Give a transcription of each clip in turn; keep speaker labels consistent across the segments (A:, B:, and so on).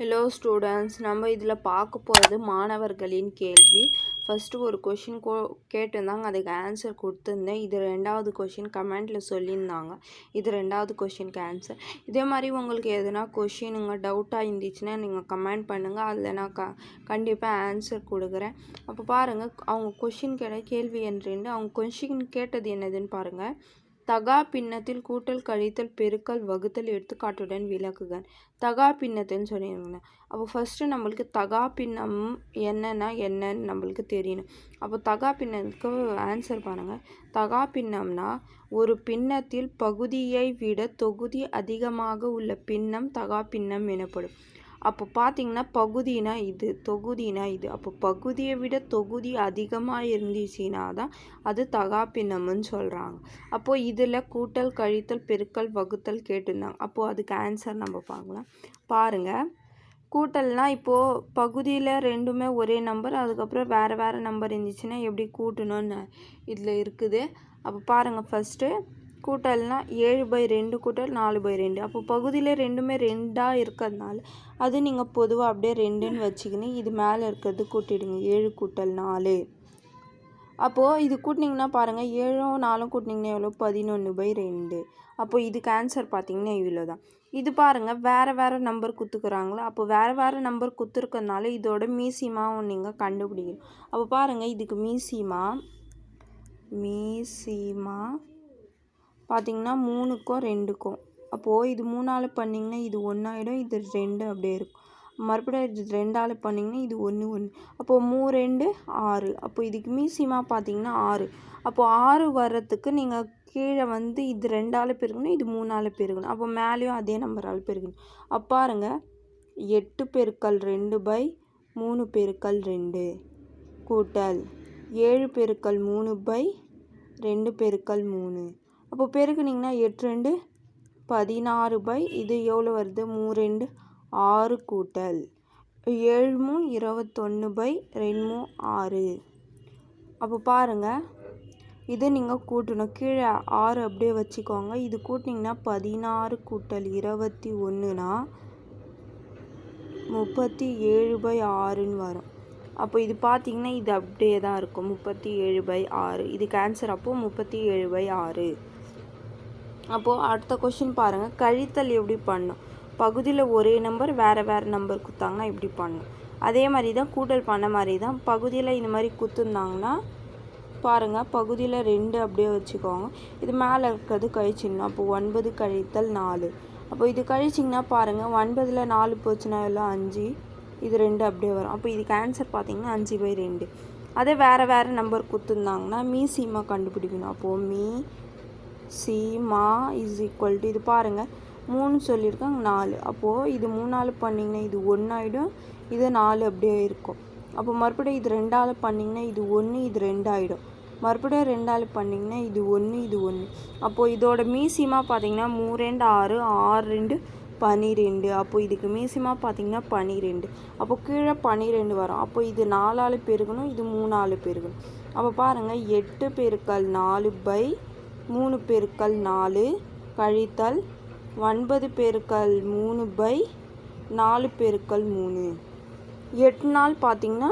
A: Hello students நம்ம இதில் பார்க்க போகிறது மாணவர்களின் கேள்வி. ஃபஸ்ட்டு ஒரு கொஷின் கோ கேட்டிருந்தாங்க. அதுக்கு ஆன்சர் கொடுத்துருந்தேன். இது ரெண்டாவது கொஷின் கமெண்ட்டில் சொல்லியிருந்தாங்க. இது ரெண்டாவது கொஷினுக்கு ஆன்சர் இதே மாதிரி உங்களுக்கு எதுனா கொஷினுங்க டவுட்டாக இருந்துச்சுன்னா நீங்கள் கமெண்ட் பண்ணுங்கள் அதில் நான் க கண்டிப்பாக ஆன்சர் கொடுக்குறேன். அப்போ பாருங்கள் அவங்க கொஷின் கேட்ட கேள்வி என்று அவங்க கொஷின் கேட்டது என்னதுன்னு பாருங்கள் தகா பின்னத்தில் கூட்டல் கழித்தல் பெருக்கல் வகுத்தல் எடுத்துக்காட்டுடன் விளக்குக. தகா பின்னத்துன்னு சொல்லியிருந்தேன் அப்போ ஃபஸ்ட்டு நம்மளுக்கு தகா பின்னம் என்னன்னா என்னன்னு நம்மளுக்கு தெரியணும். அப்போ தகா பின்னத்துக்கு ஆன்சர் பாருங்கள் தகா பின்னம்னா ஒரு பின்னத்தில் பகுதியை விட தொகுதி அதிகமாக உள்ள பின்னம் தகா பின்னம் எனப்படும். அப்போ பார்த்தீங்கன்னா பகுதினா இது தொகுதினா இது. அப்போ பகுதியை விட தொகுதி அதிகமாக இருந்துச்சுன்னா தான் அது தகாப்பினம்னு சொல்கிறாங்க அப்போது இதில் கூட்டல் கழித்தல் பெருக்கல் வகுத்தல் கேட்டிருந்தாங்க. அப்போது அதுக்கு ஆன்சர் நம்ம பார்க்கலாம். பாருங்கள் கூட்டல்னால் இப்போது பகுதியில் ரெண்டுமே ஒரே நம்பர் அதுக்கப்புறம் வேறு வேறு நம்பர் இருந்துச்சுன்னா எப்படி கூட்டணும்னு இதில் இருக்குது. அப்போ பாருங்கள் ஃபஸ்ட்டு கூட்டல்னா ஏழு பை ரெண்டு கூட்டல் நாலு பை ரெண்டு. அப்போ பகுதியில் ரெண்டுமே ரெண்டாக இருக்கிறதுனால அது நீங்கள் பொதுவாக அப்படியே ரெண்டுன்னு வச்சுக்கின்னு இது மேலே இருக்கிறது கூட்டிடுங்க. ஏழு கூட்டல் நாலு. அப்போது இது கூட்டினீங்கன்னா பாருங்கள் ஏழும் நாலும் கூட்டினீங்கன்னா எவ்வளோ? பதினொன்று பை ரெண்டு. அப்போது இதுக்கு ஆன்சர் பார்த்தீங்கன்னா இவ்வளோ தான் இது பாருங்கள் வேறு வேறு நம்பர் குத்துக்கிறாங்களா? அப்போ வேறு வேறு நம்பர் குத்துருக்கனால இதோட மீசியமாகவும் நீங்கள் கண்டுபிடிக்கணும். அப்போ பாருங்கள் இதுக்கு மீசியமாக மீசியமாக பார்த்தீங்கன்னா மூணுக்கும் ரெண்டுக்கும் அப்போது இது மூணால் பண்ணிங்கன்னா இது ஒன்றாயிடும் இது ரெண்டு அப்படியே இருக்கும். மறுபடியும் இது ரெண்டால் பண்ணிங்கன்னா இது ஒன்று ஒன்று அப்போது மூ ரெண்டு ஆறு. அப்போ இதுக்கு மீசியமாக பார்த்தீங்கன்னா ஆறு. அப்போது ஆறு வர்றதுக்கு நீங்கள் கீழே வந்து இது ரெண்டால் பெருகணும் இது மூணால் பெருகணும் அப்போ மேலேயும் அதே நம்பரால் பெருகணும் அப்போ பாருங்க எட்டு பெருக்கல் ரெண்டு பை மூணு பெருக்கல் ரெண்டு கூட்டல் ஏழு பெருக்கல் மூணு பை ரெண்டு பெருக்கல் மூணு. அப்போ பெருக்குனிங்கன்னா எட்டு ரெண்டு பதினாறு பை. இது எவ்வளோ வருது? மூ ரெண்டு ஆறு கூட்டல் ஏழு மூ இருபத்தொன்று பை ரெண்டு ஆறு. அப்போ பாருங்கள் இதை நீங்கள் கூட்டணும். கீழே ஆறு அப்படியே வச்சுக்கோங்க. இது கூட்டிங்கன்னா பதினாறு கூட்டல் இருபத்தி ஒன்றுனா முப்பத்தி ஏழு பை ஆறுன்னு வரும். அப்போ இது பார்த்தீங்கன்னா இது அப்படியே தான் இருக்கும். முப்பத்தி ஏழு பை ஆறு. இதுக்கு ஆன்சர் அப்போது முப்பத்தி ஏழு பை ஆறு. அப்போது அடுத்த கொஷின் பாருங்கள் கழித்தல் எப்படி பண்ணும்? பகுதியில் ஒரே நம்பர் வேறு வேறு நம்பர் கொடுத்தாங்கன்னா இப்படி பண்ணும். அதே மாதிரி தான் கூட்டல் பண்ண மாதிரி தான் பகுதியில் இந்த மாதிரி குத்துருந்தாங்கன்னா பாருங்கள் பகுதியில் ரெண்டு அப்படியே வச்சுக்கோங்க. இது மேலே இருக்கிறது கழிச்சிங்கன்னா அப்போ ஒன்பது கழித்தல் நாலு. அப்போ இது கழிச்சிங்கன்னா பாருங்கள் ஒன்பதில் நாலு போச்சுன்னா எல்லாம் அஞ்சு. இது ரெண்டு அப்படியே வரும். அப்போ இதுக்கு ஆன்சர் பார்த்தீங்கன்னா அஞ்சு பை ரெண்டு. அதே வேறு வேறு நம்பர் கொடுத்துருந்தாங்கன்னா மீ சீமா கண்டுபிடிக்கணும். அப்போது மீ சீமா இஸ் ஈக்குவல் டு இது பாருங்கள் மூணு சொல்லியிருக்காங்க நாலு. அப்போது இது மூணால் பண்ணிங்கன்னா இது ஒன்றாயிடும் இது நாலு அப்படியே இருக்கும். அப்போ மறுபடியும் இது ரெண்டால் பண்ணிங்கன்னா இது ஒன்று இது ரெண்டாயிடும் மறுபடியும் ரெண்டால் பண்ணிங்கன்னா இது ஒன்று இது ஒன்று அப்போது இதோட மீசியமாக பார்த்தீங்கன்னா மூ ரெண்டு ஆறு ஆறு ரெண்டு பனிரெண்டு. அப்போது இதுக்கு மீசியமாக பார்த்தீங்கன்னா பனிரெண்டு. அப்போ கீழே பனிரெண்டு வரும். அப்போ இது நாலால் பெருகணும் இது மூணாலு பெருகணும். அப்போ பாருங்கள் எட்டு பெருக்கள் நாலு பை மூணு பெருக்கல் நாலு கழித்தல் ஒன்பது பெருக்கல் மூணு பை நாலு பெருக்கல் மூணு. எட்டு நாள் பார்த்திங்கன்னா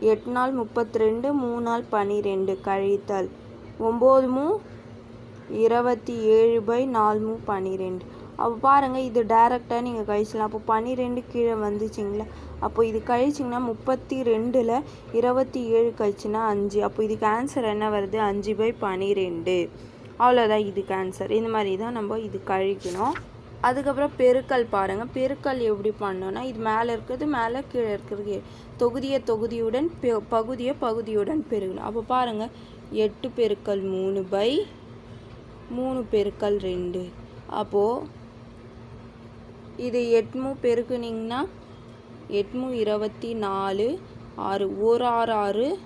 A: எட்டு நாள் முப்பத்தி ரெண்டு மூணு நாள் பன்னிரெண்டு கழித்தல் ஒம்பது மூ இருபத்தி ஏழு பை நாலு மூ பன்னிரெண்டு அப்போ பாருங்கள் இது டேரெக்டாக நீங்கள் கழிச்சலாம் அப்போ பன்னிரெண்டு கீழே வந்துச்சிங்களா. அப்போ இது கழிச்சிங்கன்னா முப்பத்தி ரெண்டில் இருபத்தி ஏழு கழிச்சுன்னா அஞ்சு. அப்போ இதுக்கு ஆன்சர் என்ன வருது? அஞ்சு பை பன்னிரெண்டு. அவ்வளோதான் இதுக்கு ஆன்சர் இந்த மாதிரி தான் நம்ம இது கழிக்கணும். அதுக்கப்புறம் பெருக்கல் பாருங்கள் பெருக்கல் எப்படி பண்ணோன்னா இது மேலே இருக்கிறது மேலே கீழே இருக்கிறது. தொகுதியை தொகுதியுடன் பெ பகுதியை பகுதியுடன் பெருகணும். அப்போ பாருங்கள் எட்டு பெருக்கல் மூணு பை மூணு பெருக்கல் ரெண்டு. அப்போது இது எட்மு பெருக்குனிங்கன்னா எட்மு இருபத்தி நாலு ஆறு ஒரு ஆறு ஆறு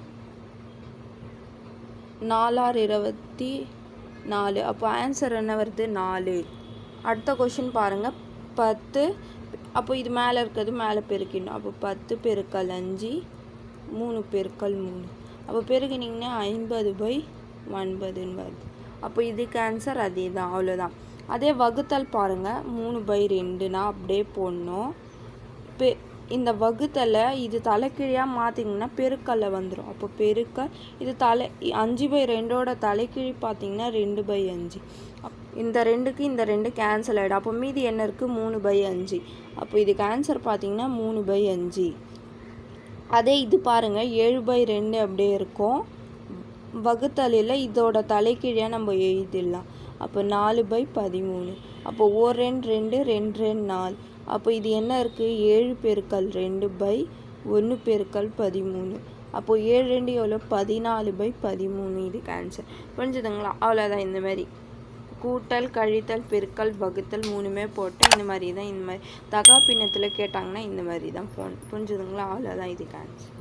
A: நாலாறு இருபத்தி நாலு அப்போ ஆன்சர் என்ன வருது? நாலு. அடுத்த கொஷின் பாருங்கள் பத்து அப்போ இது மேலே இருக்கிறது மேலே பெருக்கிடணும். அப்போ பத்து பெருக்கல் அஞ்சு மூணு பெருக்கல் மூணு. அப்போ பெருக்கினிங்கன்னா ஐம்பது பை ஒன்பதுன்னு வருது. அப்போ இதுக்கு ஆன்சர் அதே தான் அவ்வளோதான். அதே வகுத்தல் பாருங்கள் மூணு பை ரெண்டுனா அப்படியே போடணும். பெ இந்த வகுத்தலை இது தலைக்கீழியாக மாற்றிங்கன்னா பெருக்கல்ல வந்துடும் அப்போ பெருக்கல் இது தலை அஞ்சு பை ரெண்டோட தலைக்கீழி பார்த்தீங்கன்னா ரெண்டு பை அஞ்சு. இந்த ரெண்டுக்கு இந்த ரெண்டு கேன்சல் ஆகிடும் அப்போ மீதி என்ன இருக்குது மூணு பை அஞ்சு. அப்போ இதுக்கு ஆன்சர் பார்த்தீங்கன்னா மூணு பை அஞ்சு. அதே இது பாருங்கள் ஏழு பை ரெண்டு அப்படியே இருக்கும். வகுத்தலில் இதோட தலைக்கீழியாக நம்ம எழுதிடலாம். அப்போ நாலு பை பதிமூணு. அப்போ ஓர் ரெண்டு ரெண்டு ரெண்டு ரெண்டு நாலு. அப்போ இது என்ன இருக்குது ஏழு பெருக்கல் ரெண்டு பை ஒன்று பெருக்கல் பதிமூணு. அப்போது ஏழு ரெண்டு எவ்வளோ? பதினாலு பை பதிமூணு. இது ஆன்சர் புரிஞ்சுதுங்களா? அவ்வளோதான் இந்த மாதிரி. கூட்டல் கழித்தல் பெருக்கல் வகுத்தல் மூணுமே போட்டு இந்த மாதிரி தான் இந்த மாதிரி. தகா பின்னத்தில் கேட்டாங்கன்னா இந்த மாதிரி தான் போன். புரிஞ்சுதுங்களா? அவ்வளோதான் இதுக்கு ஆன்சர்